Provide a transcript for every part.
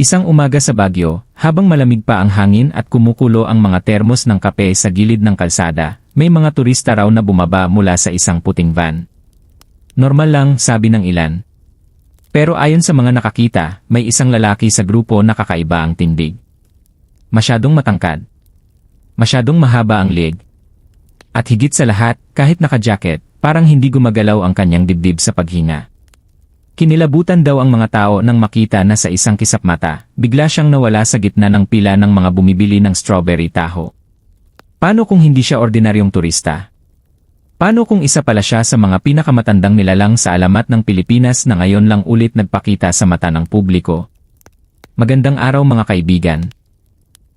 Isang umaga sa Baguio, habang malamig pa ang hangin at kumukulo ang mga termos ng kape sa gilid ng kalsada, may mga turista raw na bumaba mula sa isang puting van. Normal lang, sabi ng ilan. Pero ayon sa mga nakakita, may isang lalaki sa grupo na kakaiba ang tindig. Masyadong matangkad. Masyadong mahaba ang leg. At higit sa lahat, kahit naka-jacket, parang hindi gumagalaw ang kanyang dibdib sa paghinga. Kinilabutan daw ang mga tao nang makita na sa isang kisap mata, bigla siyang nawala sa gitna ng pila ng mga bumibili ng strawberry taho. Paano kung hindi siya ordinaryong turista? Paano kung isa pala siya sa mga pinakamatandang nilalang sa alamat ng Pilipinas na ngayon lang ulit nagpakita sa mata ng publiko? Magandang araw mga kaibigan.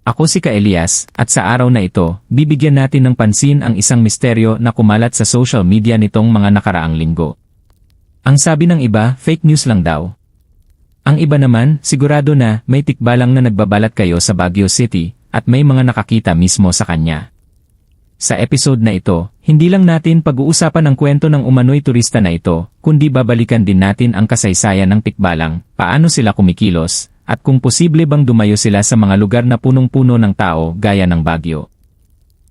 Ako si Ka Elias, at sa araw na ito, bibigyan natin ng pansin ang isang misteryo na kumalat sa social media nitong mga nakaraang linggo. Ang sabi ng iba, fake news lang daw. Ang iba naman, sigurado na may tikbalang na nagbabalat kayo sa Baguio City at may mga nakakita mismo sa kanya. Sa episode na ito, hindi lang natin pag-uusapan ang kwento ng umano'y turista na ito, kundi babalikan din natin ang kasaysayan ng tikbalang, paano sila kumikilos, at kung posible bang dumayo sila sa mga lugar na punong-puno ng tao gaya ng Baguio.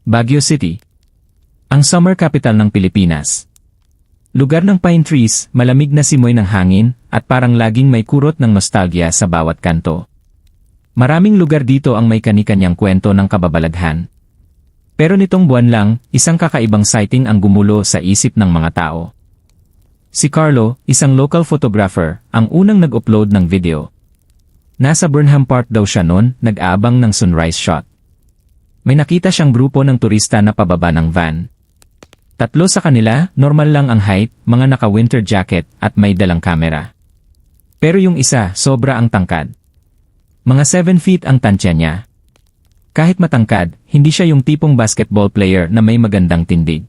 Baguio City Ang summer capital ng Pilipinas. Lugar ng pine trees, malamig na simoy ng hangin, at parang laging may kurot ng nostalgia sa bawat kanto. Maraming lugar dito ang may kanikanyang kwento ng kababalaghan. Pero nitong buwan lang, isang kakaibang sighting ang gumulo sa isip ng mga tao. Si Carlo, isang local photographer, ang unang nag-upload ng video. Nasa Burnham Park daw siya noon, nag-aabang ng sunrise shot. May nakita siyang grupo ng turista na pababa ng van. Tatlo sa kanila, normal lang ang height, mga naka-winter jacket, at may dalang kamera. Pero yung isa, sobra ang tangkad. Mga 7 feet ang tansya niya. Kahit matangkad, hindi siya yung tipong basketball player na may magandang tindig.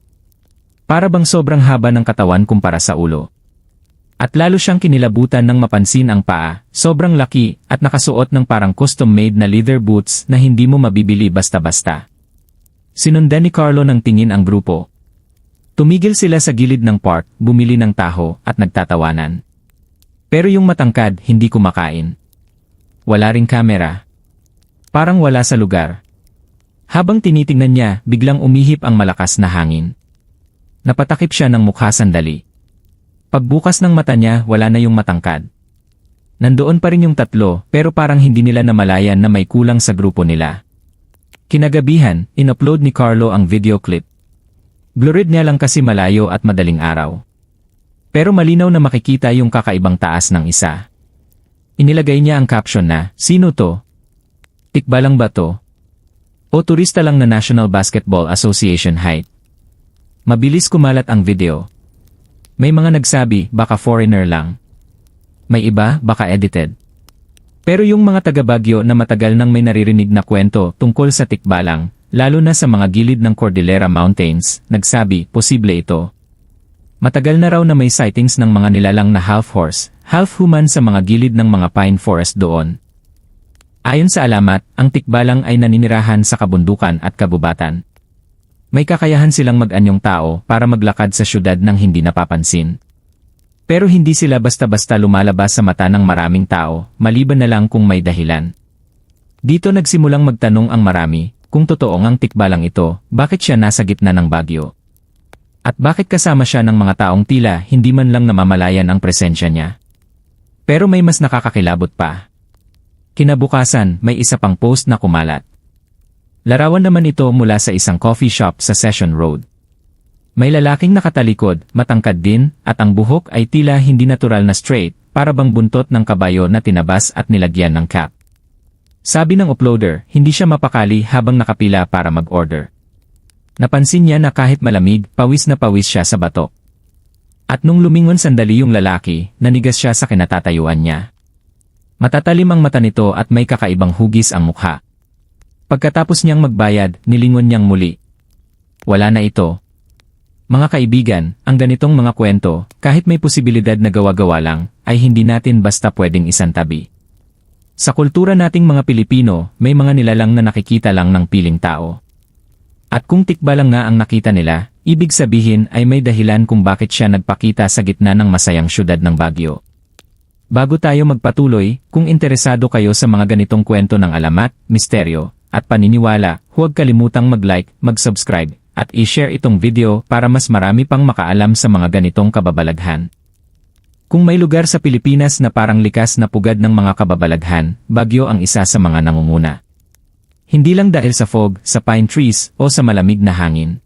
Para bang sobrang haba ng katawan kumpara sa ulo. At lalo siyang kinilabutan ng mapansin ang paa, sobrang laki at nakasuot ng parang custom-made na leather boots na hindi mo mabibili basta-basta. Sinundan ni Carlo ng tingin ang grupo, Tumigil sila sa gilid ng park, bumili ng taho, at nagtatawanan. Pero yung matangkad, hindi kumakain. Wala ring kamera. Parang wala sa lugar. Habang tinitingnan niya, biglang umihip ang malakas na hangin. Napatakip siya ng mukha sandali. Pagbukas ng mata niya, wala na yung matangkad. Nandoon pa rin yung tatlo, pero parang hindi nila namalayan na may kulang sa grupo nila. Kinagabihan, in-upload ni Carlo ang video clip. Blurred niya lang kasi malayo at madaling araw. Pero malinaw na makikita yung kakaibang taas ng isa. Inilagay niya ang caption na, Sino to? Tikba lang ba to? O turista lang na National Basketball Association height? Mabilis kumalat ang video. May mga nagsabi, baka foreigner lang. May iba, baka edited. Pero yung mga taga-Bagyo na matagal nang may naririnig na kwento tungkol sa tikbalang, lalo na sa mga gilid ng Cordillera Mountains, nagsabi, posible ito. Matagal na raw na may sightings ng mga nilalang na half-horse, half-human sa mga gilid ng mga pine forest doon. Ayon sa alamat, ang tikbalang ay naninirahan sa kabundukan at kabubatan. May kakayahan silang mag-anyong tao para maglakad sa syudad ng hindi napapansin. Pero hindi sila basta-basta lumalabas sa mata ng maraming tao, maliban na lang kung may dahilan. Dito nagsimulang magtanong ang marami, kung totoo ngang tikbalang ito, bakit siya nasa gitna ng bagyo? At bakit kasama siya ng mga taong tila hindi man lang namamalayan ang presensya niya? Pero may mas nakakakilabot pa. Kinabukasan, may isa pang post na kumalat. Larawan naman ito mula sa isang coffee shop sa Session Road. May lalaking nakatalikod, matangkad din, at ang buhok ay tila hindi natural na straight, para bang buntot ng kabayo na tinabas at nilagyan ng cap. Sabi ng uploader, hindi siya mapakali habang nakapila para mag-order. Napansin niya na kahit malamig, pawis na pawis siya sa bato. At nung lumingon sandali yung lalaki, nanigas siya sa kinatatayuan niya. Matatalim ang mata nito at may kakaibang hugis ang mukha. Pagkatapos niyang magbayad, nilingon niyang muli. Wala na ito. Mga kaibigan, ang ganitong mga kwento, kahit may posibilidad na gawa-gawa lang, ay hindi natin basta pwedeng isantabi. Sa kultura nating mga Pilipino, may mga nilalang na nakikita lang ng piling tao. At kung tikba lang nga ang nakita nila, ibig sabihin ay may dahilan kung bakit siya nagpakita sa gitna ng masayang syudad ng Baguio. Bago tayo magpatuloy, kung interesado kayo sa mga ganitong kwento ng alamat, misteryo, at paniniwala, huwag kalimutang mag-like, mag-subscribe, at i-share itong video para mas marami pang makaalam sa mga ganitong kababalaghan. Kung may lugar sa Pilipinas na parang likas na pugad ng mga kababalaghan, Bagyo ang isa sa mga nangunguna. Hindi lang dahil sa fog, sa pine trees, o sa malamig na hangin.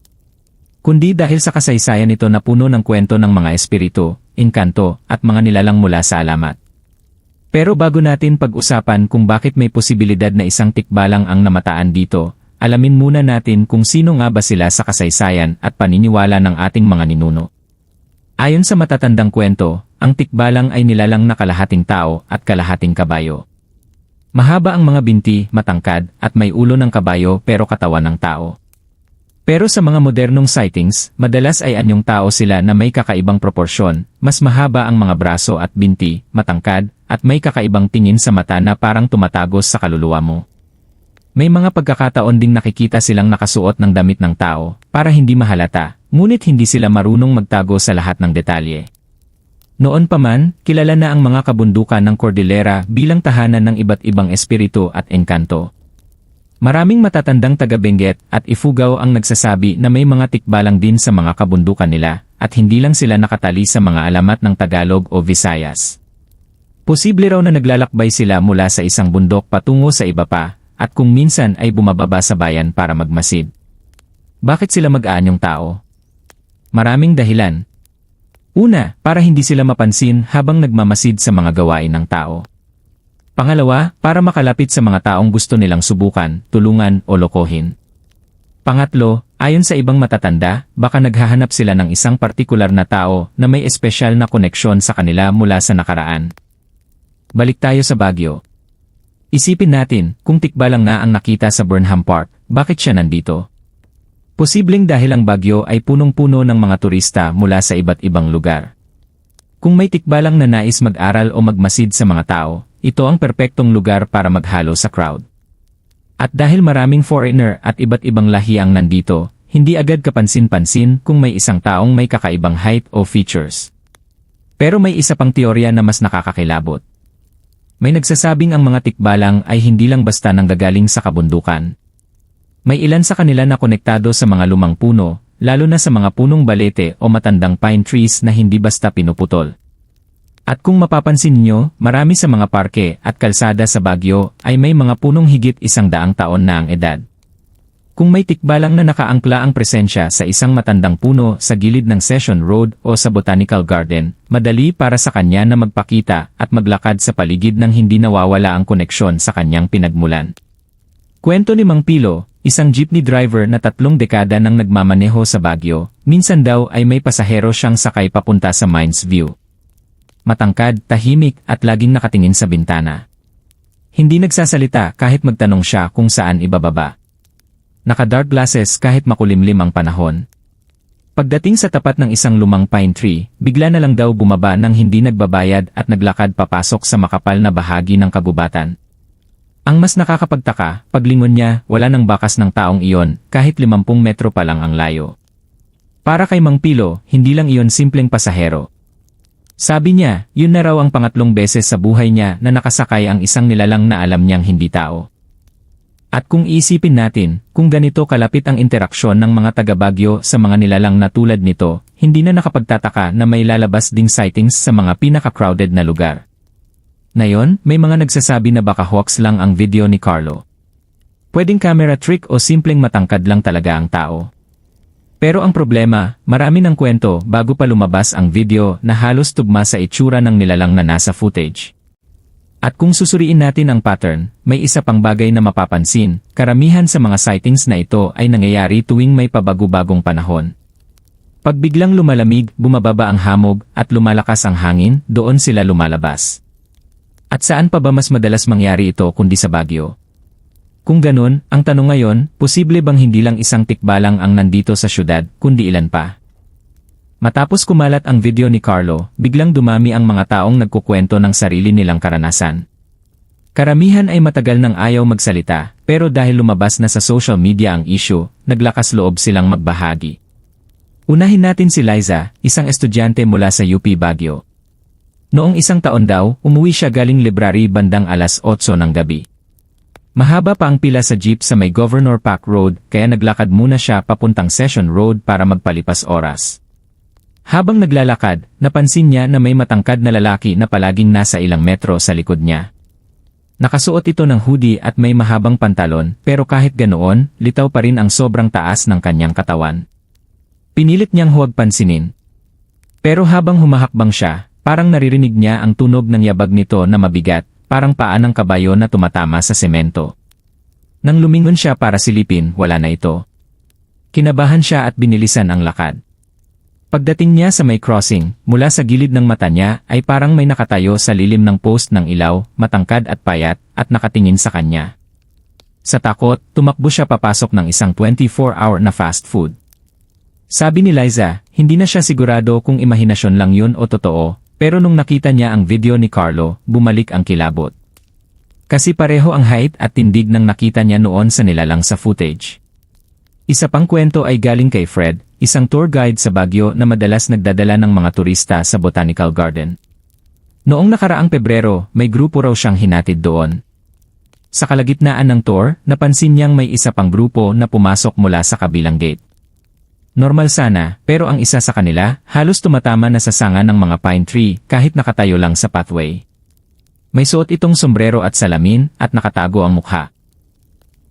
Kundi dahil sa kasaysayan nito na puno ng kwento ng mga espiritu, inkanto, at mga nilalang mula sa alamat. Pero bago natin pag-usapan kung bakit may posibilidad na isang tikbalang ang namataan dito, alamin muna natin kung sino nga ba sila sa kasaysayan at paniniwala ng ating mga ninuno. Ayon sa matatandang kwento, ang tikbalang ay nilalang na kalahating tao at kalahating kabayo. Mahaba ang mga binti, matangkad, at may ulo ng kabayo pero katawan ng tao. Pero sa mga modernong sightings, madalas ay anyong tao sila na may kakaibang proporsyon, mas mahaba ang mga braso at binti, matangkad, at may kakaibang tingin sa mata na parang tumatagos sa kaluluwa mo. May mga pagkakataon ding nakikita silang nakasuot ng damit ng tao, para hindi mahalata, ngunit hindi sila marunong magtago sa lahat ng detalye. Noon pa man, kilala na ang mga kabundukan ng Cordillera bilang tahanan ng iba't ibang espiritu at engkanto. Maraming matatandang taga-Benguet at Ifugao ang nagsasabi na may mga tikbalang din sa mga kabundukan nila, at hindi lang sila nakatali sa mga alamat ng Tagalog o Visayas. Posible raw na naglalakbay sila mula sa isang bundok patungo sa iba pa, at kung minsan ay bumababa sa bayan para magmasid. Bakit sila mag-aanyong tao? Maraming dahilan, Una, para hindi sila mapansin habang nagmamasid sa mga gawain ng tao. Pangalawa, para makalapit sa mga taong gusto nilang subukan, tulungan o lokohin. Pangatlo, ayon sa ibang matatanda, baka naghahanap sila ng isang partikular na tao na may espesyal na koneksyon sa kanila mula sa nakaraan. Balik tayo sa Baguio. Isipin natin, kung tikbalang na ang nakita sa Burnham Park, bakit siya nandito? Posibleng dahil ang Bagyo ay punong-puno ng mga turista mula sa iba't ibang lugar. Kung may tikbalang na nais mag-aral o magmasid sa mga tao, ito ang perpektong lugar para maghalo sa crowd. At dahil maraming foreigner at iba't ibang lahi ang nandito, hindi agad kapansin-pansin kung may isang taong may kakaibang height o features. Pero may isa pang teorya na mas nakakakilabot. May nagsasabing ang mga tikbalang ay hindi lang basta nanggagaling sa kabundukan, may ilan sa kanila na konektado sa mga lumang puno, lalo na sa mga punong balete o matandang pine trees na hindi basta pinuputol. At kung mapapansin niyo, marami sa mga parke at kalsada sa Baguio ay may mga punong higit isang daang taon na ang edad. Kung may tikbalang na nakaangkla ang presensya sa isang matandang puno sa gilid ng Session Road o sa Botanical Garden, madali para sa kanya na magpakita at maglakad sa paligid ng hindi nawawala ang koneksyon sa kanyang pinagmulan. Kwento ni Mang Pilo, Isang jeepney driver na tatlong dekada nang nagmamaneho sa Baguio, minsan daw ay may pasahero siyang sakay papunta sa Mines View. Matangkad, tahimik at laging nakatingin sa bintana. Hindi nagsasalita kahit magtanong siya kung saan ibababa. Naka-dark glasses kahit makulimlim ang panahon. Pagdating sa tapat ng isang lumang pine tree, bigla na lang daw bumaba nang hindi nagbabayad at naglakad papasok sa makapal na bahagi ng kagubatan. Ang mas nakakapagtaka, paglingon niya, wala nang bakas ng taong iyon, kahit 50 metro pa lang ang layo. Para kay Mang Pilo, hindi lang iyon simpleng pasahero. Sabi niya, yun na raw ang pangatlong beses sa buhay niya na nakasakay ang isang nilalang na alam niyang hindi tao. At kung isipin natin, kung ganito kalapit ang interaksyon ng mga taga-Bagyo sa mga nilalang na tulad nito, hindi na nakapagtataka na may lalabas ding sightings sa mga pinaka-crowded na lugar. Ngayon, may mga nagsasabi na baka hoax lang ang video ni Carlo. Pwedeng camera trick o simpleng matangkad lang talaga ang tao. Pero ang problema, marami ng kwento bago pa lumabas ang video na halos tugma sa itsura ng nilalang na nasa footage. At kung susuriin natin ang pattern, may isa pang bagay na mapapansin, karamihan sa mga sightings na ito ay nangyayari tuwing may pabago-bagong panahon. Pag biglang lumalamig, bumababa ang hamog, at lumalakas ang hangin, doon sila lumalabas. At saan pa ba mas madalas mangyari ito kundi sa Baguio? Kung ganun, ang tanong ngayon, posible bang hindi lang isang tikbalang ang nandito sa syudad, kundi ilan pa? Matapos kumalat ang video ni Carlo, biglang dumami ang mga taong nagkukwento ng sarili nilang karanasan. Karamihan ay matagal nang ayaw magsalita, pero dahil lumabas na sa social media ang issue, naglakas loob silang magbahagi. Unahin natin si Liza, isang estudyante mula sa UP Baguio. Noong isang taon daw, umuwi siya galing library bandang alas 8 ng gabi. Mahaba pa ang pila sa jeep sa may Governor Park Road kaya naglakad muna siya papuntang Session Road para magpalipas oras. Habang naglalakad, napansin niya na may matangkad na lalaki na palaging nasa ilang metro sa likod niya. Nakasuot ito ng hoodie at may mahabang pantalon pero kahit ganoon, litaw pa rin ang sobrang taas ng kanyang katawan. Pinilit niyang huwag pansinin. Pero habang humahakbang siya, Parang naririnig niya ang tunog ng yabag nito na mabigat, parang paa ng kabayo na tumatama sa semento. Nang lumingon siya para silipin, wala na ito. Kinabahan siya at binilisan ang lakad. Pagdating niya sa may crossing, mula sa gilid ng mata niya ay parang may nakatayo sa lilim ng post ng ilaw, matangkad at payat, at nakatingin sa kanya. Sa takot, tumakbo siya papasok ng isang 24-hour na fast food. Sabi ni Liza, hindi na siya sigurado kung imahinasyon lang yun o totoo, pero nung nakita niya ang video ni Carlo, bumalik ang kilabot. Kasi pareho ang height at tindig ng nakita niya noon sa nilalang sa footage. Isa pang kwento ay galing kay Fred, isang tour guide sa Baguio na madalas nagdadala ng mga turista sa Botanical Garden. Noong nakaraang Pebrero, may grupo raw siyang hinatid doon. Sa kalagitnaan ng tour, napansin niyang may isa pang grupo na pumasok mula sa kabilang gate. Normal sana, pero ang isa sa kanila, halos tumatama na sa sanga ng mga pine tree kahit nakatayo lang sa pathway. May suot itong sombrero at salamin at nakatago ang mukha.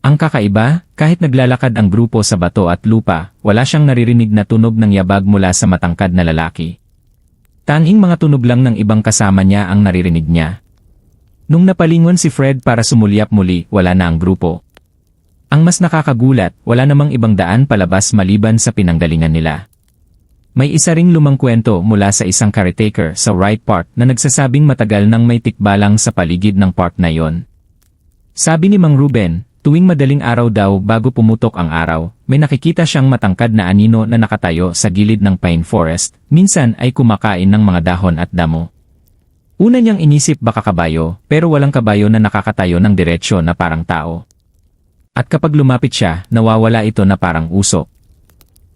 Ang kakaiba, kahit naglalakad ang grupo sa bato at lupa, wala siyang naririnig na tunog ng yabag mula sa matangkad na lalaki. Tanging mga tunog lang ng ibang kasama niya ang naririnig niya. Nung napalingon si Fred para sumulyap muli, wala na ang grupo. Ang mas nakakagulat, wala namang ibang daan palabas maliban sa pinanggalingan nila. May isa ring lumang kwento mula sa isang caretaker sa Wright Park na nagsasabing matagal nang may tikbalang sa paligid ng park na yon. Sabi ni Mang Ruben, tuwing madaling araw daw bago pumutok ang araw, may nakikita siyang matangkad na anino na nakatayo sa gilid ng pine forest, minsan ay kumakain ng mga dahon at damo. Una niyang inisip baka kabayo, pero walang kabayo na nakakatayo ng diretsyo na parang tao. At kapag lumapit siya, nawawala ito na parang usok.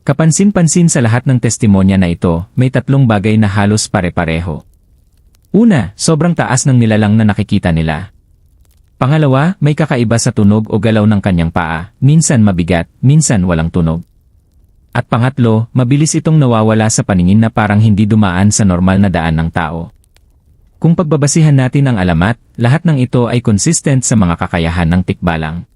Kapansin-pansin sa lahat ng testimonya na ito, may tatlong bagay na halos pare-pareho. Una, sobrang taas ng nilalang na nakikita nila. Pangalawa, may kakaiba sa tunog o galaw ng kanyang paa, minsan mabigat, minsan walang tunog. At pangatlo, mabilis itong nawawala sa paningin na parang hindi dumaan sa normal na daan ng tao. Kung pagbabasihan natin ang alamat, lahat ng ito ay consistent sa mga kakayahan ng tikbalang.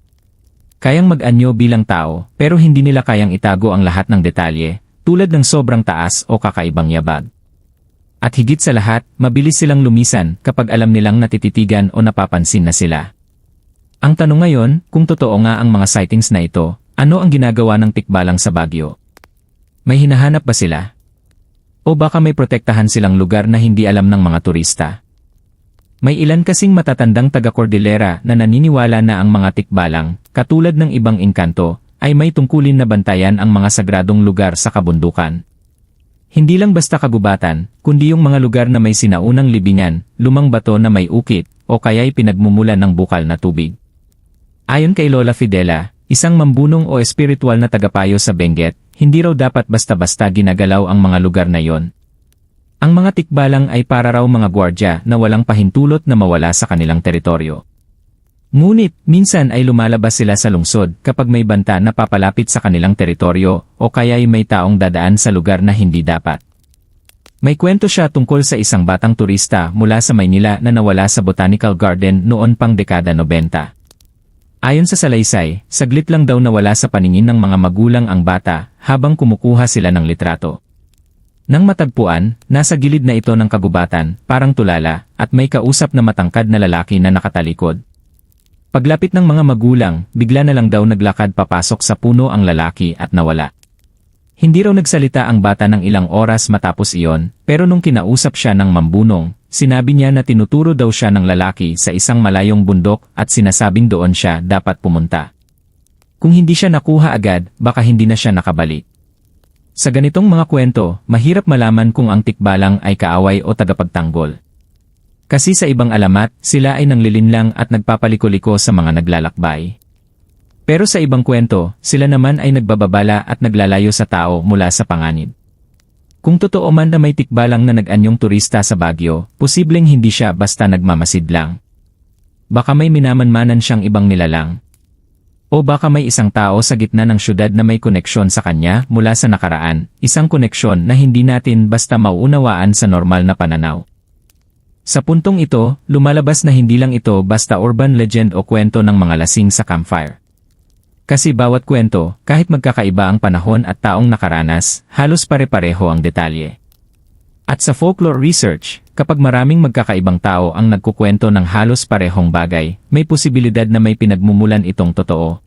Kayang mag-anyo bilang tao, pero hindi nila kayang itago ang lahat ng detalye, tulad ng sobrang taas o kakaibang yabag. At higit sa lahat, mabilis silang lumisan kapag alam nilang natititigan o napapansin na sila. Ang tanong ngayon, kung totoo nga ang mga sightings na ito, ano ang ginagawa ng tikbalang sa Baguio? May hinahanap ba sila? O baka may protektahan silang lugar na hindi alam ng mga turista? May ilan kasing matatandang taga-Cordillera na naniniwala na ang mga tikbalang, katulad ng ibang inkanto, ay may tungkulin na bantayan ang mga sagradong lugar sa kabundukan. Hindi lang basta kagubatan, kundi yung mga lugar na may sinaunang libingan, lumang bato na may ukit, o kaya'y pinagmumulan ng bukal na tubig. Ayon kay Lola Fidela, isang mambunong o espiritual na tagapayo sa Benguet, hindi raw dapat basta-basta ginagalaw ang mga lugar na yon, ang mga tikbalang ay para raw mga gwardya na walang pahintulot na mawala sa kanilang teritoryo. Ngunit, minsan ay lumalabas sila sa lungsod kapag may banta na papalapit sa kanilang teritoryo o kaya ay may taong dadaan sa lugar na hindi dapat. May kwento siya tungkol sa isang batang turista mula sa Maynila na nawala sa Botanical Garden noon pang dekada 90. Ayon sa salaysay, saglit lang daw nawala sa paningin ng mga magulang ang bata habang kumukuha sila ng litrato. Nang matagpuan, nasa gilid na ito ng kagubatan, parang tulala, at may kausap na matangkad na lalaki na nakatalikod. Paglapit ng mga magulang, bigla na lang daw naglakad papasok sa puno ang lalaki at nawala. Hindi raw nagsalita ang bata ng ilang oras matapos iyon, pero nung kinausap siya ng mambunong, sinabi niya na tinuturo daw siya ng lalaki sa isang malayong bundok at sinasabing doon siya dapat pumunta. Kung hindi siya nakuha agad, baka hindi na siya nakabalik. Sa ganitong mga kwento, mahirap malaman kung ang tikbalang ay kaaway o tagapagtanggol. Kasi sa ibang alamat, sila ay nanglilinlang at nagpapaliko-liko sa mga naglalakbay. Pero sa ibang kwento, sila naman ay nagbababala at naglalayo sa tao mula sa panganib. Kung totoo man na may tikbalang na nag-anyong turista sa Baguio, posibleng hindi siya basta nagmamasid lang. Baka may minamanmanan siyang ibang nilalang. O baka may isang tao sa gitna ng syudad na may koneksyon sa kanya mula sa nakaraan, isang koneksyon na hindi natin basta mauunawaan sa normal na pananaw. Sa puntong ito, lumalabas na hindi lang ito basta urban legend o kwento ng mga lasing sa campfire. Kasi bawat kwento, kahit magkakaiba ang panahon at taong nakaranas, halos pare-pareho ang detalye. At sa folklore research, kapag maraming magkakaibang tao ang nagkukwento ng halos parehong bagay, may posibilidad na may pinagmumulan itong totoo.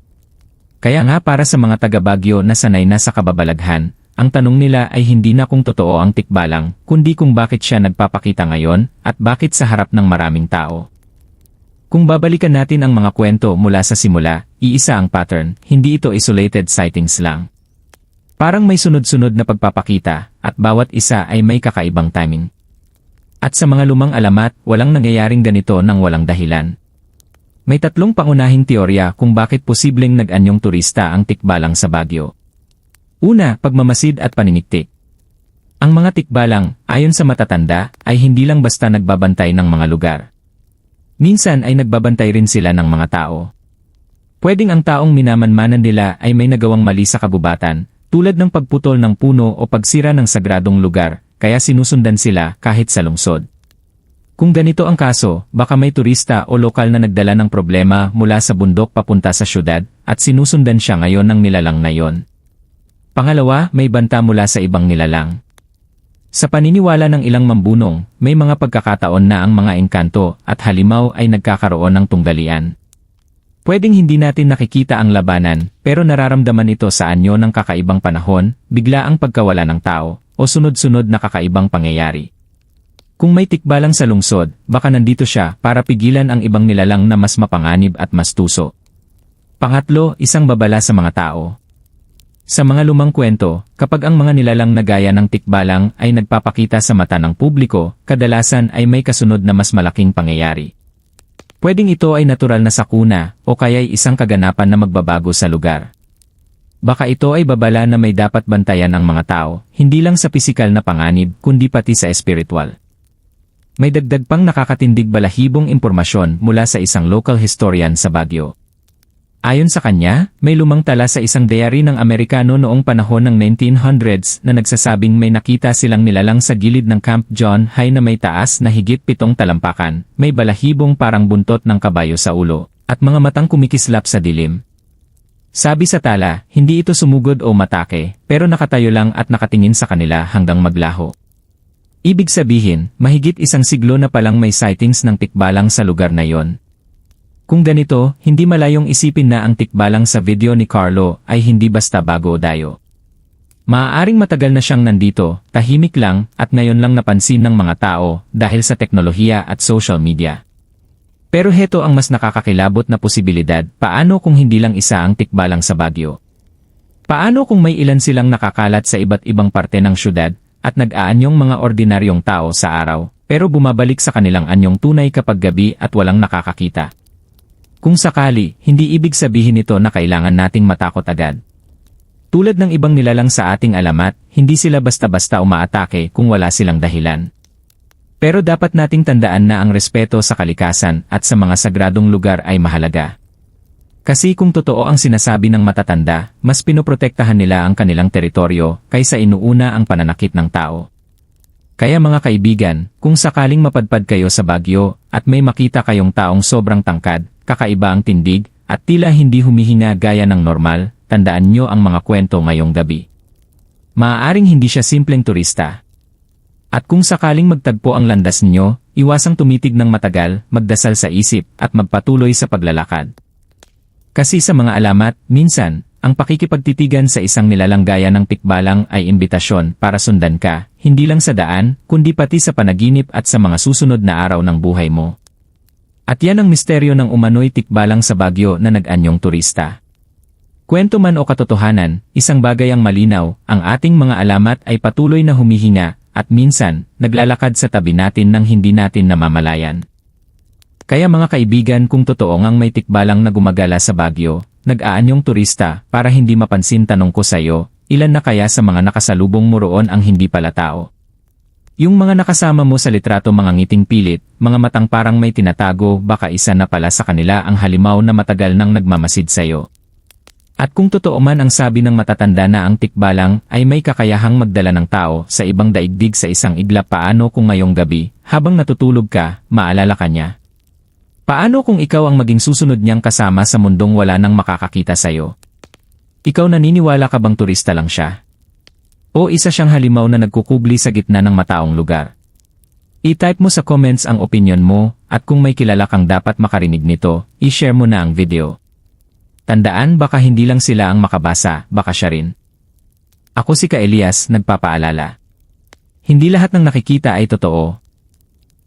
Kaya nga para sa mga taga Baguio na sanay na sa kababalaghan, ang tanong nila ay hindi na kung totoo ang tikbalang, kundi kung bakit siya nagpapakita ngayon, at bakit sa harap ng maraming tao. Kung babalikan natin ang mga kwento mula sa simula, iisa ang pattern, hindi ito isolated sightings lang. Parang may sunod-sunod na pagpapakita, at bawat isa ay may kakaibang timing. At sa mga lumang alamat, walang nangyayaring ganito nang walang dahilan. May tatlong pangunahing teorya kung bakit posibleng nag-anyong turista ang tikbalang sa Baguio. Una, pagmamasid at paniniktik. Ang mga tikbalang, ayon sa matatanda, ay hindi lang basta nagbabantay ng mga lugar. Minsan ay nagbabantay rin sila ng mga tao. Pwedeng ang taong minamanmanan nila ay may nagawang mali sa kabubatan, tulad ng pagputol ng puno o pagsira ng sagradong lugar, kaya sinusundan sila kahit sa lungsod. Kung ganito ang kaso, baka may turista o lokal na nagdala ng problema mula sa bundok papunta sa syudad at sinusundan siya ngayon ng nilalang na yon. Pangalawa, may banta mula sa ibang nilalang. Sa paniniwala ng ilang mambunong, may mga pagkakataon na ang mga engkanto at halimaw ay nagkakaroon ng tunggalian. Pwedeng hindi natin nakikita ang labanan, pero nararamdaman ito sa anyo ng kakaibang panahon, bigla ang pagkawala ng tao, o sunod-sunod na kakaibang pangyayari. Kung may tikbalang sa lungsod, baka nandito siya para pigilan ang ibang nilalang na mas mapanganib at mas tuso. Pangatlo, isang babala sa mga tao. Sa mga lumang kwento, kapag ang mga nilalang na gaya ng tikbalang ay nagpapakita sa mata ng publiko, kadalasan ay may kasunod na mas malaking pangyayari. Pwedeng ito ay natural na sakuna o kaya'y isang kaganapan na magbabago sa lugar. Baka ito ay babala na may dapat bantayan ang mga tao, hindi lang sa pisikal na panganib kundi pati sa espiritual. May dagdag pang nakakatindig balahibong impormasyon mula sa isang local historian sa Baguio. Ayon sa kanya, may lumang tala sa isang diary ng Amerikano noong panahon ng 1900s na nagsasabing may nakita silang nilalang sa gilid ng Camp John High na may taas na higit pitong talampakan, may balahibong parang buntot ng kabayo sa ulo, at mga matang kumikislap sa dilim. Sabi sa tala, hindi ito sumugod o matake, pero nakatayo lang at nakatingin sa kanila hanggang maglaho. Ibig sabihin, mahigit isang siglo na palang may sightings ng tikbalang sa lugar na yon, kung ganito, hindi malayong isipin na ang tikbalang sa video ni Carlo ay hindi basta bago o dayo. Maaaring matagal na siyang nandito, tahimik lang, at ngayon lang napansin ng mga tao dahil sa teknolohiya at social media. Pero heto ang mas nakakakilabot na posibilidad, paano kung hindi lang isa ang tikbalang sa Baguio? Paano kung may ilan silang nakakalat sa iba't ibang parte ng syudad at nag-aanyong mga ordinaryong tao sa araw, pero bumabalik sa kanilang anyong tunay kapag gabi at walang nakakakita? Kung sakali, hindi ibig sabihin nito na kailangan nating matakot agad. Tulad ng ibang nilalang sa ating alamat, hindi sila basta-basta umaatake kung wala silang dahilan. Pero dapat nating tandaan na ang respeto sa kalikasan at sa mga sagradong lugar ay mahalaga. Kasi kung totoo ang sinasabi ng matatanda, mas pinoprotektahan nila ang kanilang teritoryo kaysa inuuna ang pananakit ng tao. Kaya mga kaibigan, kung sakaling mapadpad kayo sa Bagyo at may makita kayong taong sobrang tangkad, kakaiba ang tindig, at tila hindi humihinga gaya ng normal, tandaan nyo ang mga kwento ngayong gabi. Maaaring hindi siya simpleng turista. At kung sakaling magtagpo ang landas ninyo, iwasang tumitig ng matagal, magdasal sa isip, at magpatuloy sa paglalakad. Kasi sa mga alamat, minsan, ang pakikipagtitigan sa isang nilalang gaya ng tikbalang ay imbitasyon para sundan ka, hindi lang sa daan, kundi pati sa panaginip at sa mga susunod na araw ng buhay mo. At yan ang misteryo ng umano'y tikbalang sa Bagyo na nag-anyong turista. Kwento man o katotohanan, isang bagay ang malinaw, ang ating mga alamat ay patuloy na humihinga, at minsan, naglalakad sa tabi natin nang hindi natin namamalayan. Kaya mga kaibigan kung totoo ngang may tikbalang na gumagala sa Bagyo, nag-aanyong turista, para hindi mapansin tanong ko sa iyo, ilan na kaya sa mga nakasalubong mo roon ang hindi pala tao? Yung mga nakasama mo sa litrato mga ngiting pilit, mga matang parang may tinatago, baka isa na pala sa kanila ang halimaw na matagal nang nagmamasid sa'yo. At kung totoo man ang sabi ng matatanda na ang tikbalang ay may kakayahang magdala ng tao sa ibang daigdig sa isang iglap paano kung ngayong gabi, habang natutulog ka, maalala ka niya? Paano kung ikaw ang maging susunod niyang kasama sa mundong wala nang makakakita sa'yo? Ikaw naniniwala ka bang turista lang siya? O isa siyang halimaw na nagkukubli sa gitna ng mataong lugar? I-type mo sa comments ang opinion mo at kung may kilala kang dapat makarinig nito, i-share mo na ang video. Tandaan baka hindi lang sila ang makabasa, baka siya rin. Ako si Ka Elias, nagpapaalala. Hindi lahat ng nakikita ay totoo.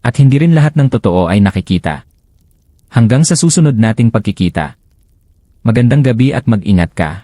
At hindi rin lahat ng totoo ay nakikita. Hanggang sa susunod nating pagkikita. Magandang gabi at mag-ingat ka.